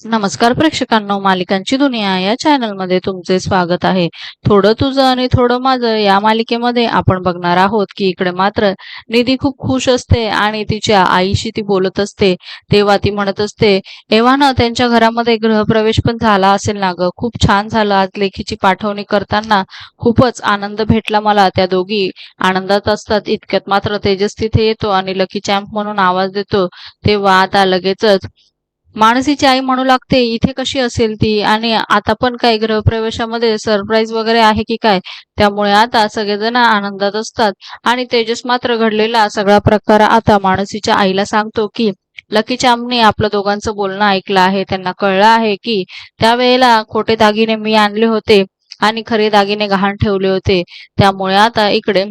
नमस्कार प्रेक्षकांनो मालिकांची दुनिया या चॅनलमध्ये तुमचे स्वागत आहे. थोडं तुझं आणि थोडं माझं या मालिकेमध्ये आपण बघणार आहोत की इकडे मात्र निधी खूप खुश असते आणि तिच्या आईशी ती बोलत असते. तेव्हा ती म्हणत असते एव्हा ना त्यांच्या घरामध्ये गृहप्रवेश पण झाला असेल ना ग? खूप छान झालं. आज लेखीची पाठवणी करताना खूपच आनंद भेटला मला त्या दोघी. आनंदात असतात इतक्यात मात्र तेजस तिथे येतो आणि लकी चॅम्प म्हणून आवाज देतो. तेव्हा आता लगेचच मानसीची आई म्हणू लागते इथे कशी असेल ती? आणि आता पण काय गृहप्रवेशामध्ये सरप्राईज वगैरे आहे की काय? त्यामुळे आता सगळेजण आनंदात असतात. आणि तेजस मात्र घडलेला सगळा प्रकार आता मानसीच्या आईला सांगतो की लकी चामने आपलं दोघांचं बोलणं ऐकलं आहे. त्यांना कळलं आहे की त्यावेळेला खोटे दागिने मी आणले होते आणि खरे दागिने गहाण ठेवले होते. त्यामुळे आता इकडे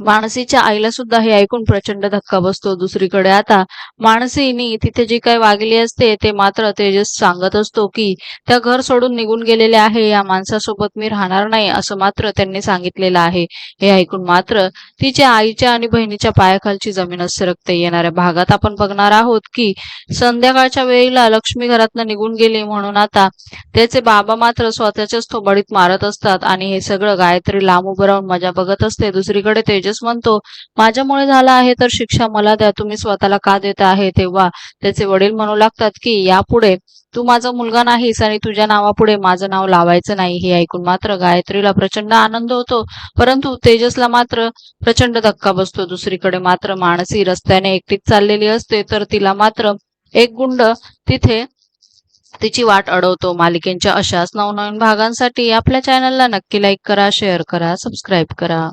मानसीच्या आईला सुद्धा हे ऐकून प्रचंड धक्का बसतो दुसरीकडे. आता मानसीनी तिथे जे काही वागली असते ते मात्र तेजस सांगत असतो की त्या घर सोडून निघून गेलेले आहे या माणसासोबत मी राहणार नाही असं मात्र त्यांनी सांगितलेलं आहे. हे ऐकून मात्र तिच्या आईच्या आणि बहिणीच्या पायाखालची जमीन सरकते येणाऱ्या भागात आपण बघणार आहोत की संध्याकाळच्या वेळेला लक्ष्मी घरातनं निघून गेली म्हणून आता त्याचे बाबा मात्र स्वतःच्याच थोबाडीत मारत असतात आणि हे सगळं गायत्री लांब उभं राहून मजा बघत असते. दुसरीकडे तेजस म्हणतो. माझ्यामुळे झाला आहे तर शिक्षा मला द्या. तुम्ही स्वतःला का देत आहे तेव्हा? त्याचे वडील म्हणू लागतात की यापुढे तू माझा मुलगा नाहीस आणि तुझ्या नावापुढे माझं नाव लावायचं नाही. हे ऐकून मात्र गायत्रीला प्रचंड आनंद होतो. परंतु तेजसला मात्र प्रचंड धक्का बसतो. दुसरीकडे मात्र मानसी रस्त्याने एकटीच चाललेली असते तर तिला मात्र एक गुंड तिथे तिची वाट अडवतो. मालिकेच्या अशाच नवनवीन भागांसाठी आपल्या चॅनलला नक्की लाईक करा शेअर करा सबस्क्राईब करा.